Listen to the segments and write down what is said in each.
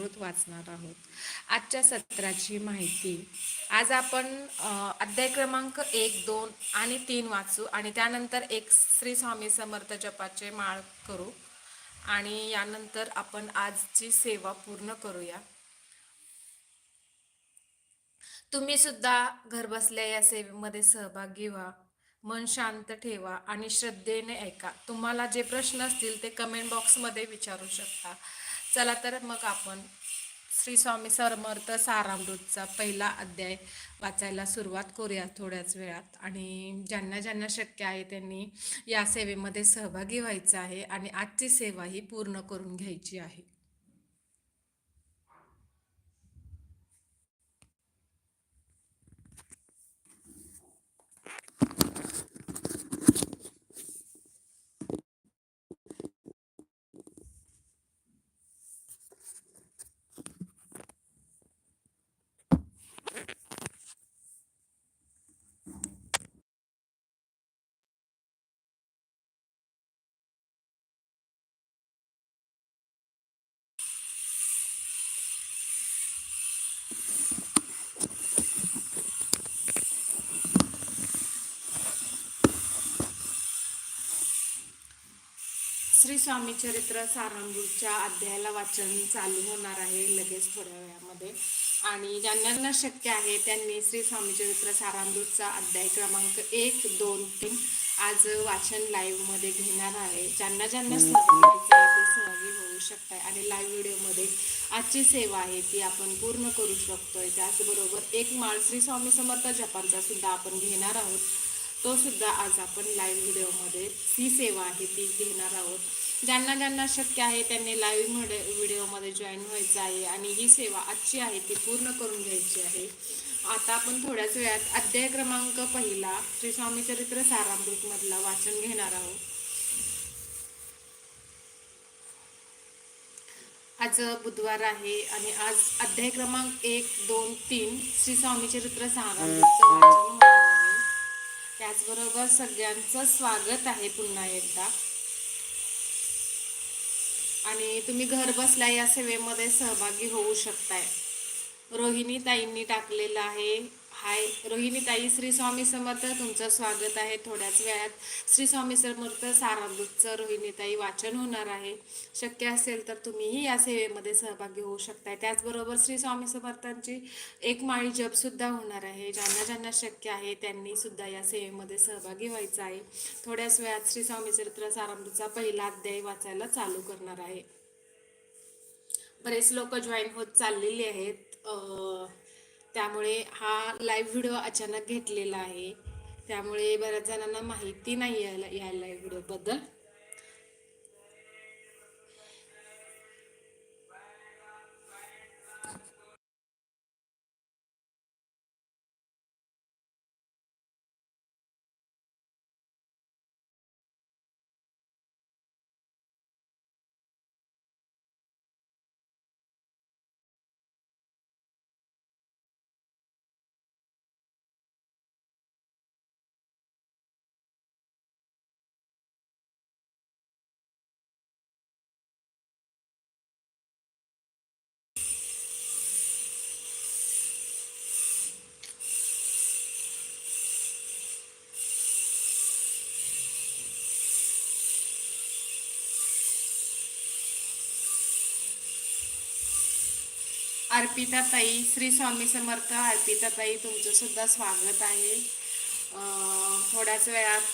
अमृत वाचणार आहोत. आजच्या सत्राची माहिती. आज आपण अध्याय क्रमांक एक दोन आणि तीन वाचू आणि त्यानंतर एक श्री स्वामी समर्थ जपाचे माळ करू आणि यानंतर आपण आजची सेवा पूर्ण करूया. तुम्ही सुद्धा घरबसल्या या सेवेमध्ये सहभागी व्हा. मन शांत ठेवा आणि श्रद्धेने ऐका. तुम्हाला जे प्रश्न असतील ते कमेंट बॉक्समध्ये विचारू शकता. चला तर मग आपण श्री स्वामी समर्थ सारामृतचा पहिला अध्याय वाचायला सुरुवात करूया थोड्याच वेळात. आणि ज्यांना ज्यांना शक्य आहे त्यांनी या सेवेमध्ये सहभागी व्हायचं आहे आणि आजची सेवा ही पूर्ण करून घ्यायची आहे. श्री स्वामी चरित्र सारंगूरच्या अध्यायाला वाचन चालू होणार आहे लगेच थोड्या वेळामध्ये. आणि ज्यांना शक्य आहे त्यांनी श्री स्वामी चरित्र सारामृतचा अध्याय क्रमांक एक दोन तीन आज वाचन लाईव्हमध्ये घेणार आहे. ज्यांना ज्यांना सहभागी आहे ते सहभागी होऊ शकताय. आणि लाईव्ह व्हिडिओमध्ये आजची सेवा आहे ती आपण पूर्ण करू शकतोय. त्याचबरोबर एक माळ श्री स्वामी समर्थ जपानचा सुद्धा आपण घेणार आहोत. तो सुद्धा आज आपण लाईव्ह व्हिडिओमध्ये ही सेवा आहे ती घेणार आहोत. ज्यांना ज्यांना शक्य आहे त्यांनी लाईव्हमध्ये व्हिडिओमध्ये जॉईन व्हायचं आहे. आणि ही सेवा आजची आहे ती पूर्ण करून घ्यायची आहे. आता आपण थोड्याच वेळात अध्याय क्रमांक पहिला श्री स्वामी चरित्र सारामृत मधला वाचन घेणार आहोत. आज बुधवार आहे आणि आज अध्याय क्रमांक एक दोन तीन श्री स्वामी चरित्र सारामृतचं वाचन होणार आहे. त्याचबरोबर सगळ्यांचं स्वागत आहे पुन्हा एकदा. आणि तुम्ही घर बसल्या या सेवेमध्ये सहभागी होऊ शकताय. रोहिणी ताईंनी टाकलेलं आहे. हाय. रोहिणी ताई श्री स्वामी समर्थ तुमचं स्वागत आहे थोड्याच वेळात. श्री स्वामी समर्थ सारामृतचं रोहिणीताई वाचन होणार आहे. शक्य असेल तर तुम्हीही या सेवेमध्ये सहभागी होऊ शकताय. त्याचबरोबर श्री स्वामी समर्थांची एक माळी जपसुद्धा होणार आहे. ज्यांना ज्यांना शक्य आहे त्यांनी सुद्धा या सेवेमध्ये सहभागी व्हायचं आहे. थोड्याच वेळात श्री स्वामी चरित्र सारामृतचा पहिला अध्याय वाचायला चालू करणार आहे. बरेच लोक जॉईन होत चाललेली आहेत. त्यामुळे हा लाईव्ह व्हिडिओ अचानक घेतलेला आहे. त्यामुळे बऱ्याच जणांना माहिती नाही या या लाईव्ह व्हिडिओबद्दल अर्पिता ताई श्री स्वामी समर्थ अर्पिता ताई तुमचं सुद्धा स्वागत आहे. थोड्याच वेळात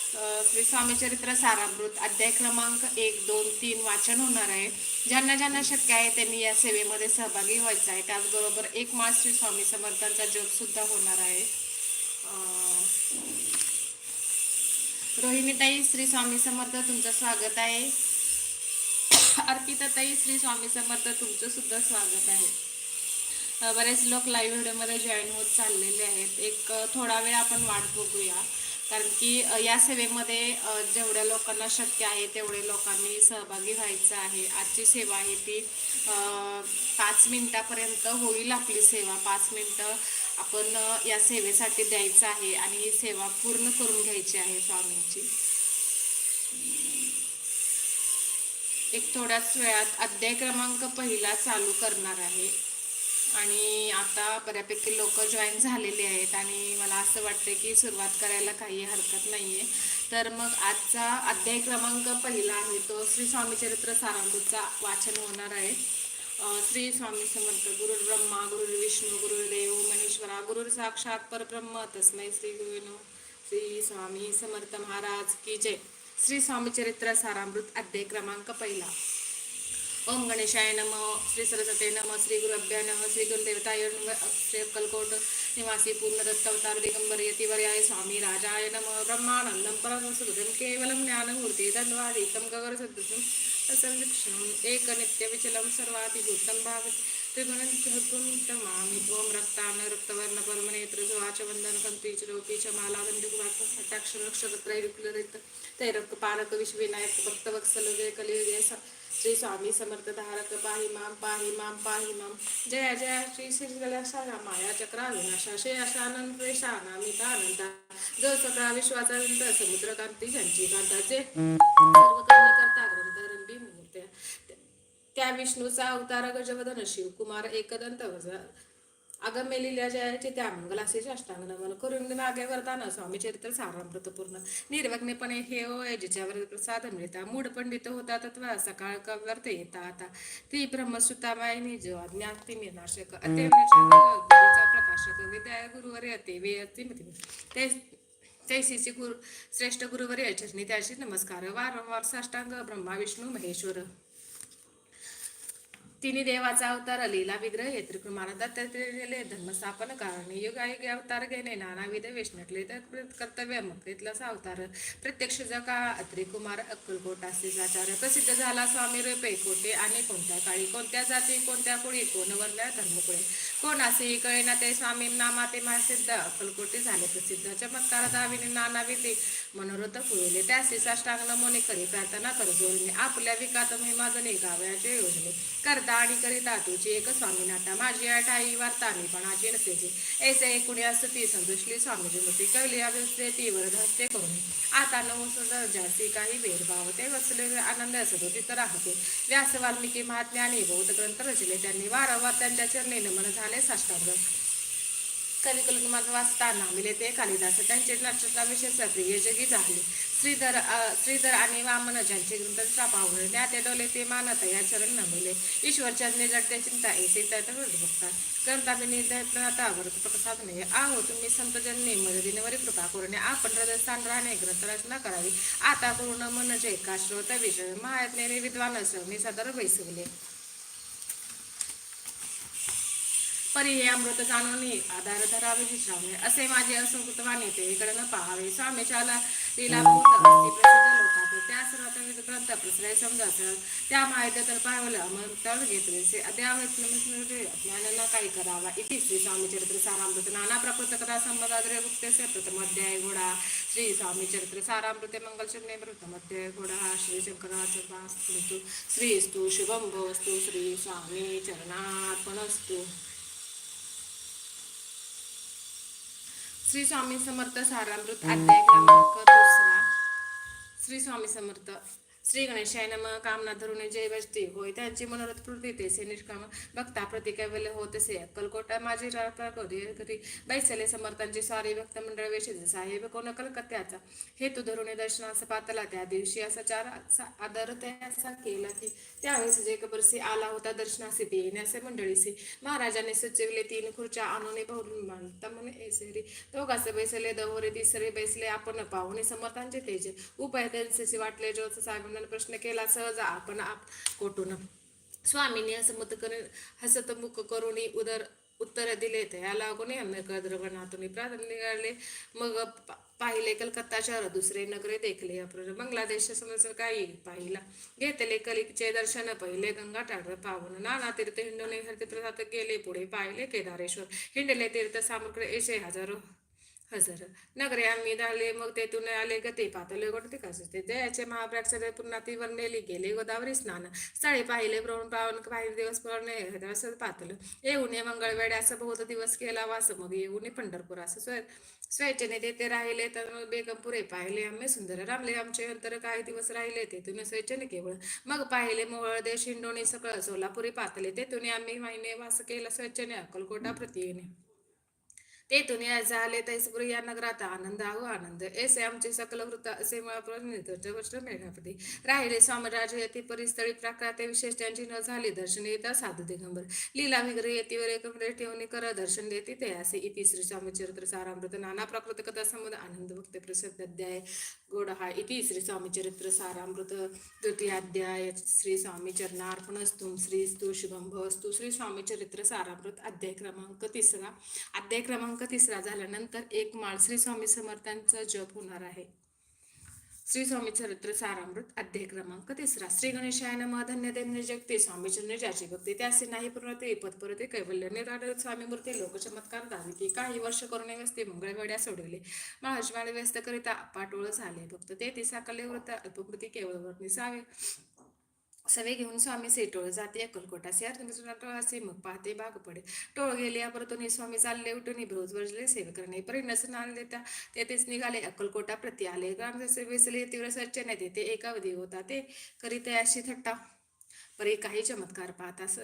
श्री स्वामी चरित्र सारामृत अध्याय क्रमांक एक दोन तीन वाचन होणार आहे. ज्यांना ज्यांना शक्य आहे त्यांनी या सेवेमध्ये सहभागी व्हायचं आहे. त्याचबरोबर एक मास श्री स्वामी समर्थांचा जपसुद्धा होणार आहे. रोहिणीताई श्री स्वामी समर्थ तुमचं स्वागत आहे. अर्पिताताई श्री स्वामी समर्थ तुमचं सुद्धा स्वागत आहे. बरेच लोक लाईव्ह व्हिडिओमध्ये जॉईन होत चाललेले आहेत. एक थोडा वेळ आपण वाट बघूया. कारण की या सेवेमध्ये जेवढ्या लोकांना शक्य आहे तेवढे लोकांनी सहभागी व्हायचं आहे. आजची सेवा आहे ती पाच मिनटापर्यंत होईल आपली सेवा. पाच मिनटं आपण या सेवेसाठी द्यायचं आहे आणि ही सेवा पूर्ण करून घ्यायची आहे स्वामींची. एक थोड्याच वेळात अध्याय क्रमांक पहिला चालू करणार आहे. आणि आता बऱ्यापैकी लोक जॉईन झालेले आहेत आणि मला असं वाटतं की सुरुवात करायला काही हरकत नाही आहे तर मग आजचा अध्याय क्रमांक पहिला आहे तो श्री स्वामी चरित्र सारामृतचा वाचन होणार आहे. श्री स्वामी समर्थ गुरु ब्रह्मा गुरु विष्णू गुरुदेव महेश्वरा गुरु साक्षात परब्रह्म तस्मै श्री गुरुनो श्री स्वामी समर्थ महाराज की जय. श्री स्वामी चरित्र सारामृत अध्याय क्रमांक पहिला. ओम गणेशाय नम श्री सरस्वते नम श्री गुरुभ्या नम श्री गुरुदेवताय नम श्री अक्कलकोट निवासी पूर्णदत्तावतार दिगंबर यतिवर्याय स्वामी राजाय नम। ब्रह्मानंदम परम सुगुदम केवलम ज्ञानमूर्ती तद्वादितं गगर सद्दुतं तसंक्षणम् एक भावति त्रिगुणन्तमामि ॐ रक्तान रक्तवर्ण परमनेत्र सुवाच कंती च लोकी च माला बंधुकुवाक हटाक्षर अक्षरत्रय विकुलरित तैरक पालक विश्वविनायक भक्तवत्सल कलियुगे स श्री स्वामी समर्थ धारक पाहि माम पाहि माम पाहि माम जय जय श्री श्री गणेशा माया चक्रा विनाशा शेषानंद प्रेषानामितानंदा जो सकळा विश्वाचा विंत समुद्र कांती ज्यांची कांताचे सर्व कर्म करता ग्रंथ रंबी मूर्त्या त्या विष्णूचा अवतार गजवदन शिवकुमार एकदंत वज अगमेलिल्या जयाचे त्या मंगलासे अष्टांग नमन करून मागे वरदान स्वामी चरित्र सारामृत पूर्ण. निर्वग्नेपणे हे ओ जिच्यावर प्रसाद मिळता. मूड पंडित होता तत्वा सकाळ कवर्त येता आता. ती ब्रह्मसुताबाईनी जो अज्ञाती विनाशक अत्यंत प्रकाशक. विद्या गुरुवर ते वेयती ते तैसीचे गुरु श्रेष्ठ गुरुवर चरणी त्याची नमस्कार. वारंवार साष्टांग ब्रह्मा विष्णू महेश्वर. तिने देवाचा अवतार लीला विग्रह हे त्रिकुमार दत्तले धर्मस्थापन कारण युगायुगे अवतार घेणे नानाविध वेशनटले तर कर्तव्य मग तिथलाच अवतार. प्रत्यक्ष जका त्रिकुमार अक्कलकोट आचार्य प्रसिद्ध झाला स्वामी रुपे कोटे आणि कोणत्या काळी कोणत्या जाती कोणत्या कुळी कोण वरल्या धर्मकुळे? कोण असे कळेना ते स्वामी नामाते सिद्ध अक्कलकोटी झाले प्रसिद्ध. चमत्कार दाविने नानाविधी मनोरथ पुळले त्यासी साष्टांग नमोने करी प्रार्थना कर जोडणे. आपल्या विकात महिमाजने गाव्याचे योजने. करता आणि करिता तुझी एक स्वामीनाथा माझी आठाई वार्तानीपणाची नसेची ऐसे एकूणी असती संतुष्टली स्वामीची मूर्ती कवली अभिस्ते ती वरद हस्ते करून. आता नऊ सुंदर जास्ती काही भेदभाव ते वसले आनंद असतो तिथं राहते. व्यास वाल्मिकी महात्म्याने बौद्ध ग्रंथ रचले त्यांनी वारंवार त्यांच्या चरणी नमन झाले साष्टांग. कवी कुलकुमार वाचताना मिले ते कालिदास त्यांचे नक्षत्रा विशेष यजगी जगी झाले. श्रीधर श्रीधर आणि वामन ज्यांचे ग्रंथ पावले ज्ञाते ते डोले ते मानत या चरण नमिले ईश्वर चरणे जडते चिंता येते तर बघता ग्रंथाभिनी व्रत प्रसाद नाही आहो तुम्ही संत जन्मे मदतीनेवरी कृपा करून आपण हृदयस्थान राहणे ग्रंथ रचना करावी. आता पूर्ण मन जे का श्रोत विषय महात्म्याने विद्वान असवणे सदर बैसवले. परी हे अमृत जाणून आधार धरावे विश्रावे असे माझे असंकृत वाणी ते इकडे न पाहावे. स्वामीच्याला लीला त्या विविध ग्रंथ प्रसरे समजायचं त्या माहिती तर पावलं अमृतावर घेतले. से अद्यावत ज्ञानाला काही करावा. इति श्री स्वामी चरित्र सारामृत नाना प्रकृत कथा संबंधाद्रे मुक्तेसे प्रथम अध्याय घोडा. श्री स्वामी चरित्र सारामृते मंगलचरणे प्रथम अध्याय घोडा. श्री शंकराचार्य श्रीस्तु शुभम भवस्तु. श्री स्वामी चरणार्पणस्तु. श्री स्वामी समर्थ सारामृत अध्याय क्रमांक दुसरा. श्री स्वामी समर्थ. श्री गणेशाय नम कामना धरून जय बसते होय त्यांची मनोरथ पूर्ती तेसे निष्काम भक्ता प्रतिकावले होत असे अक्कलकोटा माझी घरी बैसले समर्थांची स्वारी भक्त मंडळ वेशेचे साहेब कोण कलकत्त्याचा हेतू धरून दर्शनास पातला त्या दिवशी असा चार आदर त्याचा केला की त्यावेळेस जे कबरसी आला होता दर्शनासी ते येण्याचे मंडळीसी महाराजांनी सुचविले तीन खुर्च्या आणून भरून मानता म्हणे एसेरी दोघांचे बैसले दहोरे तिसरे बैसले आपण पाहुणे समर्थांचे तेजे उपाय त्यांचे वाटले जोच साहेबांना प्रश्न केला सहज आपण आप कोटून. स्वामींनी मत करून हसतमुख करून उदर उत्तर दिले त्या लागून कद्रवनातून प्राधान्य निघाले. मग पा- पाहिले कलकत्ता शहर दुसरे नगरे देखले. बांगलादेश समज काही पाहिला. घेतले कलिकचे दर्शन पहिले गंगा टाळ पावन. नाना तीर्थ हिंडवणे हरित प्रसाद गेले पुढे पाहिले केदारेश्वर. हिंडले तीर्थ सामुग्र ऐशे हजारो हजर. नगरे आम्ही झाले मग तेथून आले ग ते पातले गोड ते कसं ते जयाचे महाप्रक्षाचे पुन्हा ती वरनेली गेले गोदावरी स्नान. स्थळे पाहिले ब्रह्म पावन पाहिले दिवस पळणे असं पातलं येऊन ये मंगळवेडे असं बहुत दिवस केला वास मग येऊन ये पंढरपूर असं स्व स्वेच्छेने तेथे राहिले तर मग बेगमपुरे पाहिले आम्ही सुंदर रामले आमचे अंतर काही दिवस राहिले तेथून स्वेच्छेने केवळ. मग पाहिले मोहळ देश सगळं सकळ सोलापुरी पातले तेथून आम्ही महिने वास केला स्वेच्छेने अक्कलकोटा प्रतीने तेथून या झाले तैसपुर या नगरात आनंद आहो आनंद. एसे आमचे सकल वृत्त असे निर्दर्श मेघापती राहिले स्वामराज येथे परिस्थळी प्राकृत विशेष त्यांची न झाली दर्शन येता साधू दिगंबर. लीला विग्रह येतीवर एकंदर ठेवणी कर दर्शन देते ते असे. इति श्री स्वामी चरित्र सारामृत नाना प्राकृत कथा समुद आनंद भक्त प्रसिद्ध अध्याय गोड हा. इति श्री स्वामी चरित्र सारामृत द्वितीय अध्याय श्री स्वामी चरणार्पणस्तुम श्री स्तु शुभम भवस्तु श्री स्वामी चरित्र सारामृत अध्याय क्रमांक तिसरा. अध्याय क्रमांक तिसरा झाल्यानंतर एक माळ श्री स्वामी समर्थांचा जप होणार आहे. श्री स्वामी चरित्र सारामृत अध्याय क्रमांक तिसरा. श्री गणेशाय नमः धन्य धन्य जगते स्वामी चरण ज्याची भक्ती त्याचे नाही पूर्णते पदपरते कैवल्य निराड स्वामी मूर्ती लोक चमत्कार काही वर्ष करून व्यस्ते मंगळवेड्या सोडवले. महाजवाडे व्यस्त करिता पाटोळ झाले. भक्त ते ती साकले व्रत अल्पकृती केवळ वर्णी सावे सवे घेऊन स्वामी सेटोळ जाते अक्कलकोटा सियार असे मग पाहते बाग पडे. टोळ गेले परतून स्वामी चालले उठून ब्रोज वर्जले सेवे करणे. परिणस नाल देता तेथेच निघाले अक्कलकोटा प्रति आले. ग्रामसे वेसले तीव्र सर्च नाही देते एकावधी होता ते. करीत अशी थट्टा. परे काही चमत्कार पाहत अस.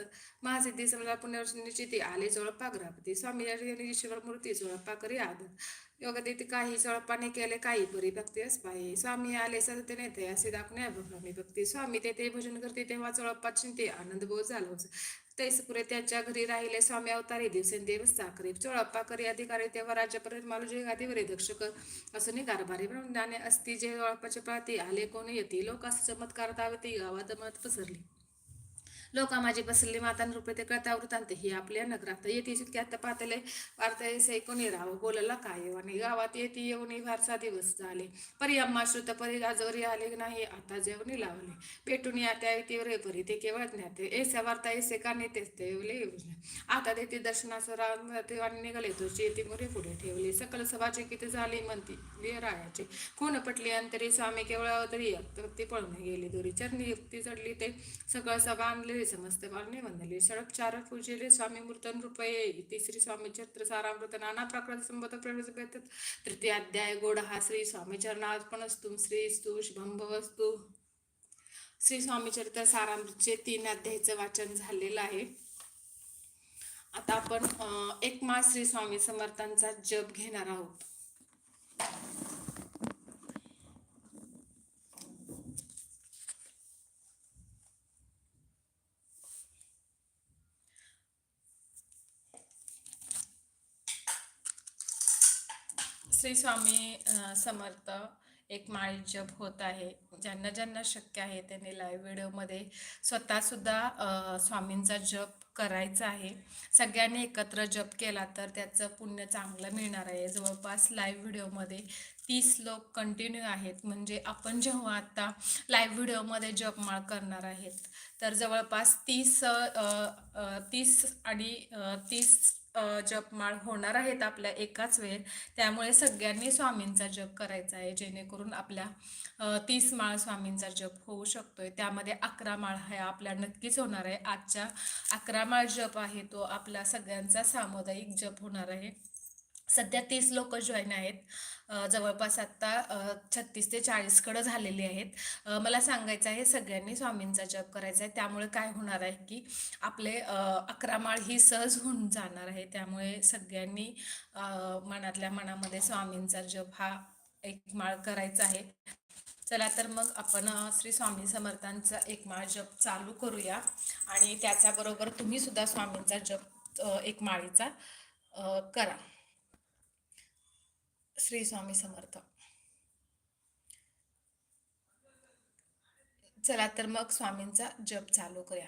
महासिद्धी समजा पुण्यनिश्चिती आले जोळप्पा ग्रहपती. स्वामी ईश्वर मूर्ती जोळप्पा करी आदर. योगदित काही सळपाने केले काही बरी भक्ती पाहिजे स्वामी आले सत्य नेते असे दाखवणे अभ्रमी भक्ती. स्वामी तेथे भजन करते तेव्हा चोळप्पा चिंते आनंद बोध झाला तैसपुरे त्यांच्या घरी राहिले स्वामी अवतारी दिवसेंदेव साखरे. चोळप्पा करी अधिकारी तेव्हा राज्यापर्यंत मालुजे गादीवरे दक्षक असून कारभारी ब्रह्मदाने असती जे जोळप्पाचे पाळती आले कोणी येते? लोक असं चमत्कार दावती गावात मत पसरली. लोका माझी बसली माता रुपये ते कळता वृत्तांत ही आपल्या नगरात येते जितक्यात पातले. वार्ता से कोणी राव. बोलला काय आणि गावात येते येऊन फारसा दिवस झाले. परी अम्मा श्रुत परी आजवरी आले नाही आता जेवणी लावले. पेटून या त्या येतीवर परी. ते केवळ ज्ञाते ऐसा वार्ता ऐसे का नेते ठेवले आता तेथे दर्शनाचं राम निघाले तुझी येते मोरे पुढे ठेवले. सकल सभाचे किती झाले म्हणती रायाचे खून पटली अंतरी स्वामी केवळ तरी ते पळून गेली. दोरी चरणी युक्ती चढली ते. सगळं सभा आणले समस्त बालने वंदले सडक चार पूजिले स्वामी मूर्तन रूपये तिसरी स्वामी चरित्र सारामृत नाना प्रकार संबत प्रवेश तृतीय अध्याय गोड हा श्री स्वामी चरणार्पणस्तु श्री स्तु शुभंभवस्तु श्री स्वामी चरित्र सारामृतचे तीन अध्यायचं वाचन झालेलं आहे. आता आपण एक मास श्री स्वामी समर्थांचा जप घेणार आहोत. श्री स्वामी समर्थ एक माळी जप होत आहे. ज्यांना ज्यांना शक्य आहे त्यांनी लाईव्ह व्हिडिओमध्ये स्वतःसुद्धा स्वामींचा जप करायचा आहे. सगळ्यांनी एकत्र जप केला तर त्याचं पुण्य चांगलं मिळणार आहे. जवळपास लाईव्ह व्हिडिओमध्ये तीस लोक कंटिन्यू आहेत. म्हणजे आपण जेव्हा आता लाईव्ह व्हिडिओमध्ये जपमाळ करणार आहेत तर जवळपास तीस तीस आणि तीस जपमाळ होणार आहेत आपल्या एकाच वेळ. त्यामुळे सगळ्यांनी स्वामींचा जप करायचा आहे. जेणेकरून आपल्या तीस माळ स्वामींचा जप होऊ शकतोय. त्यामध्ये अकरा माळ हा आपल्या नक्कीच होणार आहे. आजच्या अकरा माळ जप आहे तो आपला सगळ्यांचा सामुदायिक जप होणार आहे. सध्या तीस लोक जॉईन आहेत. जवळपास आत्ता छत्तीस ते चाळीसकडं झालेली आहेत. मला सांगायचं आहे सगळ्यांनी स्वामींचा जप करायचा आहे त्यामुळे काय होणार आहे की आपले अकरा माळ ही सहज होऊन जाणार आहे. त्यामुळे सगळ्यांनी मनातल्या मनामध्ये स्वामींचा जप हा एक माळ करायचा आहे. चला तर मग आपण श्री स्वामी समर्थांचा एक माळ जप चालू करूया. आणि त्याच्याबरोबर तुम्ही सुद्धा स्वामींचा जप एक माळीचा करा. श्री स्वामी समर्थ. चला तर मग स्वामींचा जप चालू करूया.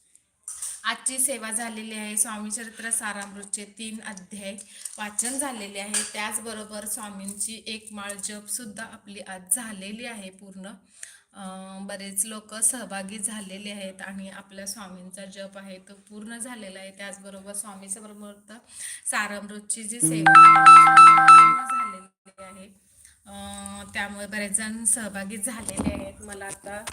आजची सेवा झालेली आहे. स्वामीचरित्र सारामृतचे तीन अध्याय वाचन झालेले आहे. त्याचबरोबर स्वामींची एक माळ जपसुद्धा आपली आज झालेली आहे पूर्ण. बरेच लोक सहभागी झालेले आहेत आणि आपल्या स्वामींचा जप आहे तो पूर्ण झालेला आहे. त्याचबरोबर स्वामी समर्थ सारामृतची जी सेवा पूर्ण झालेली आहे. त्यामुळे बरेच जण सहभागी झालेले आहेत. मला आता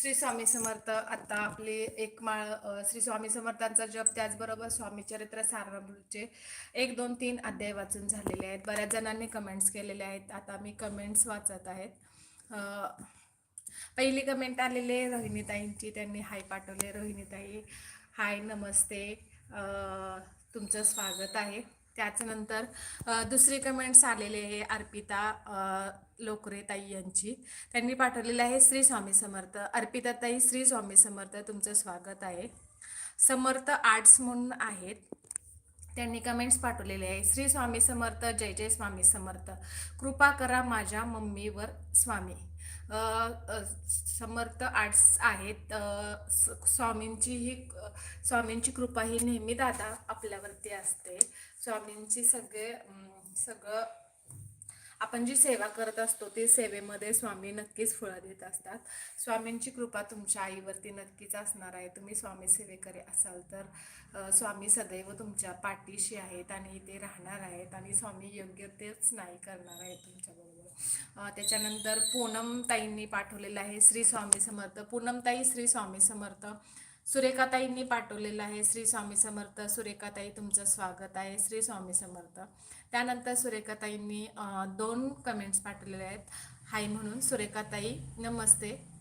श्री स्वामी समर्थ आता आपले एक माळ श्री स्वामी समर्थांचा जप त्याचबरोबर स्वामी चरित्र सारामृतचे एक दोन तीन अध्याय वाचून झालेले आहेत. बऱ्याच जणांनी कमेंट्स केलेले आहेत. आता मी कमेंट्स वाचत आहेत. पहिली कमेंट आलेले रोहिणीताईंची. त्यांनी हाय पाठवले. रोहिणीताई हाय नमस्ते. तुमचं स्वागत आहे. त्याच्यानंतर दुसरी कमेंट्स आलेले आहे अर्पिता लोकरे ताई यांची. त्यांनी पाठवलेलं आहे श्री स्वामी समर्थ. अर्पिता ताई श्री स्वामी समर्थ तुमचं स्वागत आहे. समर्थ आर्ट्स म्हणून आहेत. त्यांनी कमेंट्स पाठवलेले आहे. श्री स्वामी समर्थ जय जय स्वामी समर्थ. कृपा करा माझ्या मम्मीवर स्वामी. समर्थ आर्ट्स आहेत. स्वामींची ही स्वामींची कृपा ही नेहमी दादा आपल्यावरती असते. स्वामींची सगळे सगळं आपण जी सेवा करत असतो ती सेवेमध्ये स्वामी नक्कीच फळं देत असतात. स्वामींची कृपा तुमच्या आईवरती नक्कीच असणार आहे. तुम्ही स्वामी सेवेकरी असाल तर स्वामी सदैव तुमच्या पाठीशी आहेत आणि ते राहणार आहेत आणि स्वामी योग्य तेच नाही करणार आहेत तुमच्याबरोबर. त्याच्यानंतर पूनमताईंनी पाठवलेलं आहे श्री स्वामी समर्थ. पूनमताई श्री स्वामी समर्थ. सुरेखाताईंनी पाठवलेलं आहे. श्री स्वामी समर्थ सुरेखाताई तुमचं स्वागत आहे. श्री स्वामी समर्थ. त्यानंतर सुरेखाताईंनी दोन कमेंट्स पाठवलेले आहेत. हाय म्हणून. सुरेखाताई नमस्ते.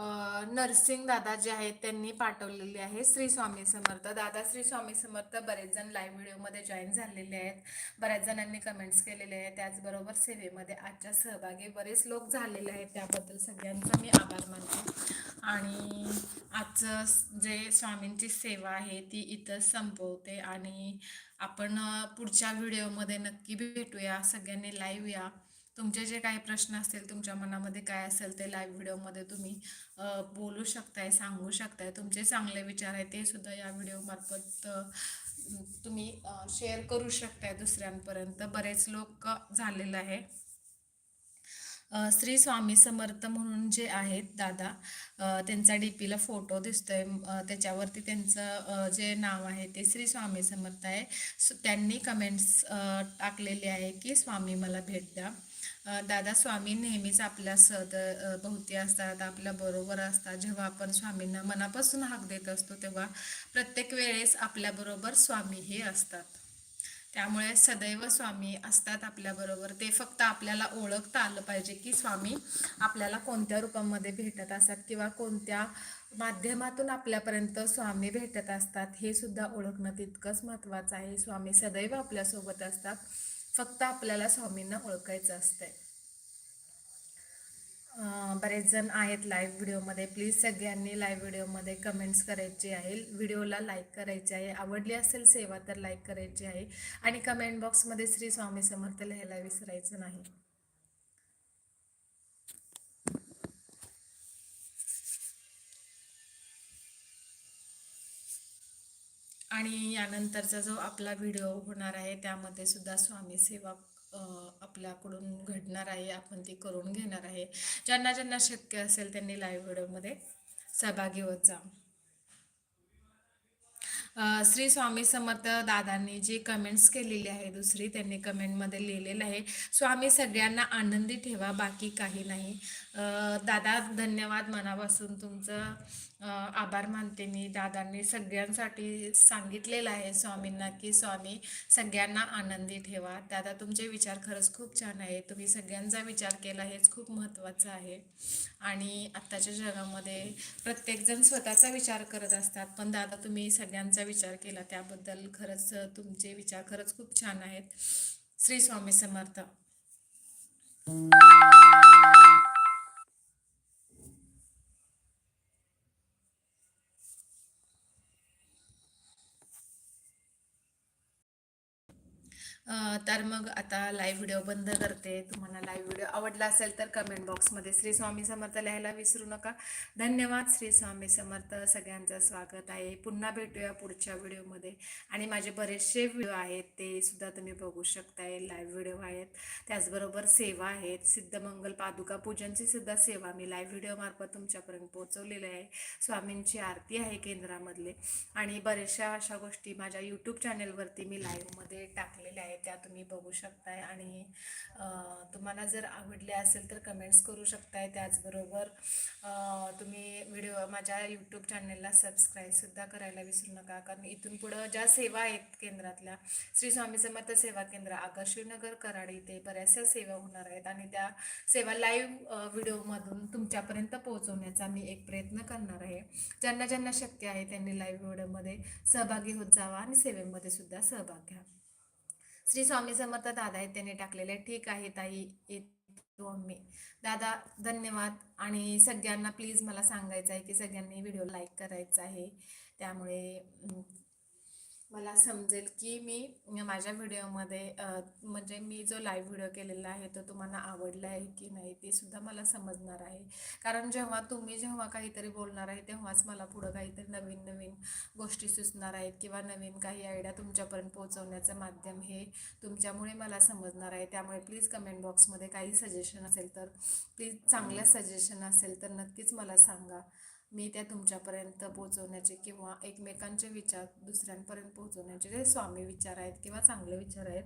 नर्सिंग दादा जे आहेत त्यांनी पाठवलेले आहे. श्री स्वामी समर्थ. दादा श्री स्वामी समर्थ बरेच जण लाईव्ह व्हिडिओमध्ये जॉईन झालेले आहेत. बऱ्याच जणांनी कमेंट्स केलेले आहेत. त्याचबरोबर सेवेमध्ये आजच्या सहभागी बरेच लोक झालेले आहेत. त्याबद्दल सगळ्यांचा मी आभार मानते. आणि आजचं जे स्वामींची सेवा आहे ती इथं संपवते. आणि आपण पुढच्या व्हिडिओमध्ये नक्की भेटूया. सगळ्यांनी लाईव्ह या. तुमचे जे काही प्रश्न असतील तुमच्या मनामध्ये काय असेल ते लाईव्ह व्हिडिओमध्ये तुम्ही बोलू शकताय सांगू शकताय. तुमचे चांगले विचार आहे ते सुद्धा या व्हिडिओमार्फत तुम्ही शेअर करू शकताय दुसऱ्यांपर्यंत. बरेच लोक झालेलं आहे. श्री स्वामी समर्थ म्हणून जे आहेत दादा त्यांचा डी पीला फोटो दिसतोय. त्याच्यावरती त्यांचं जे नाव आहे ते श्री स्वामी समर्थ आहे. त्यांनी कमेंट्स टाकलेले आहे की स्वामी मला भेट द्या. दादा स्वामी नेहमीच आपल्या सद भोवती असतात आपल्या बरोबर असतात. जेव्हा आपण स्वामींना मनापासून हाक देत असतो तेव्हा प्रत्येक वेळेस आपल्याबरोबर स्वामी हे असतात. त्यामुळे सदैव स्वामी असतात आपल्याबरोबर ते फक्त आपल्याला ओळखता आलं पाहिजे की स्वामी आपल्याला कोणत्या रूपामध्ये भेटत असतात किंवा कोणत्या माध्यमातून आपल्यापर्यंत स्वामी भेटत असतात हे सुद्धा ओळखणं तितकंच महत्त्वाचं आहे. स्वामी सदैव आपल्यासोबत असतात. फक्त आपल्याला स्वामींना ओळखायचं असतंय. बरेच जण आहेत लाईव्ह व्हिडिओमध्ये प्लीज सगळ्यांनी लाईव्ह व्हिडिओमध्ये कमेंट्स करायचे आहे. व्हिडिओला लाईक करायची आहे. आवडली असेल सेवा तर लाईक करायची आहे. आणि कमेंट बॉक्समध्ये श्री स्वामी समर्थ लिहायला विसरायचं नाही. आणि यानंतरचा जो आपला व्हिडिओ होणार आहे त्यामध्ये सुद्धा स्वामी सेवा आपल्याकडून घडणार आहे आपण ती करून घेणार आहे. ज्यांना ज्यांना शक्य असेल त्यांनी लाईव्ह व्हिडिओमध्ये सहभागी होत जा. श्री स्वामी समर्थ दादांनी जी कमेंट्स केलेली आहे दुसरी त्यांनी कमेंटमध्ये लिहिलेलं आहे स्वामी सगळ्यांना आनंदी ठेवा बाकी काही नाही. दादा धन्यवाद मनापासून तुमचं आभार मानते मी दादांनी सगळ्यांसाठी सांगितलेलं आहे स्वामींना की स्वामी सगळ्यांना आनंदी ठेवा. दादा तुमचे विचार खरंच खूप छान आहे. तुम्ही सगळ्यांचा विचार केला हेच खूप महत्त्वाचं आहे. आणि आत्ताच्या जगामध्ये प्रत्येकजण स्वतःचा विचार करत असतात पण दादा तुम्ही सगळ्यांचा विचार केला त्याबद्दल खरंच तुमचे विचार खरंच खूप छान आहेत. श्री स्वामी समर्थ. तर मग आता लाईव्ह व्हिडिओ बंद करते. तुम्हाला लाईव्ह व्हिडिओ आवडला असेल तर कमेंट बॉक्समध्ये श्री स्वामी समर्थ लिहायला विसरू नका. धन्यवाद श्री स्वामी समर्थ. सगळ्यांचं स्वागत आहे. पुन्हा भेटूया पुढच्या व्हिडिओमध्ये आणि माझे बरेचसे व्हिडिओ आहेत ते सुद्धा तुम्ही बघू शकताय. लाईव्ह व्हिडिओ आहेत. त्याचबरोबर सेवा आहेत. सिद्धमंगल पादुका पूजनची सुद्धा सेवा मी लाईव्ह व्हिडिओमार्फत तुमच्यापर्यंत पोहोचवलेली आहे. स्वामींची आरती आहे केंद्रामधले. आणि बऱ्याचशा अशा गोष्टी माझ्या यूट्यूब चॅनेलवरती मी लाईव्हमध्ये टाकलेल्या आहेत. त्या तुम्ही बघू शकताय आणि तुम्हाला जर आवडले असेल तर कमेंट्स करू शकताय. त्याचबरोबर तुम्ही व्हिडिओ माझ्या यूट्यूब चॅनेलला सबस्क्राईबसुद्धा करायला विसरू नका. कारण इथून पुढं ज्या सेवा आहेत केंद्रातल्या श्री स्वामी समर्थ सेवा केंद्र आकर्षणनगर कराड इथे बऱ्याचशा सेवा होणार आहेत. आणि त्या सेवा लाईव्ह व्हिडिओमधून तुमच्यापर्यंत पोहोचवण्याचा मी एक प्रयत्न करणार आहे. ज्यांना ज्यांना शक्य आहे त्यांनी लाईव्ह व्हिडिओमध्ये सहभागी होत जावा आणि सेवेमध्ये सुद्धा सहभाग घ्या. श्री स्वामी समर्थ दादा आहेत टाकलेले ठीक आहे ताई मम्मी दादा धन्यवाद. आणि सगळ्यांना प्लीज मला सांगायचं आहे की सगळ्यांनी व्हिडिओ लाईक करायचा आहे. त्यामुळे मला समजेल की मी माझ्या व्हिडिओमध्ये म्हणजे मी जो लाईव्ह व्हिडिओ केलेला आहे तो तुम्हाला आवडला आहे की नाही ते सुद्धा मला समजणार आहे. कारण जेव्हा तुम्ही जेव्हा काहीतरी बोलणार आहे तेव्हाच मला पुढं काहीतरी नवीन नवीन गोष्टी सुचणार आहेत किंवा नवीन काही आयडिया तुमच्यापर्यंत पोहोचवण्याचं माध्यम हे तुमच्यामुळे मला समजणार आहे. त्यामुळे प्लीज कमेंट बॉक्समध्ये काही सजेशन असेल तर प्लीज चांगलं सजेशन असेल तर नक्कीच मला सांगा. मी त्या तुमच्यापर्यंत पोचवण्याचे किंवा एकमेकांचे विचार दुसऱ्यांपर्यंत पोचवण्याचे जे स्वामी विचार आहेत किंवा चांगले विचार आहेत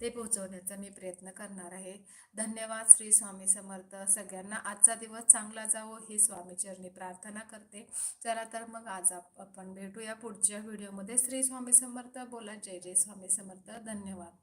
ते पोचवण्याचा मी प्रयत्न करणार आहे. धन्यवाद श्री स्वामी समर्थ. सगळ्यांना आजचा दिवस चांगला जावो ही स्वामीचरणी प्रार्थना करते. चला तर मग आज आपण भेटूया पुढच्या व्हिडिओमध्ये. श्री स्वामी समर्थ बोला. जय जय स्वामी समर्थ. धन्यवाद.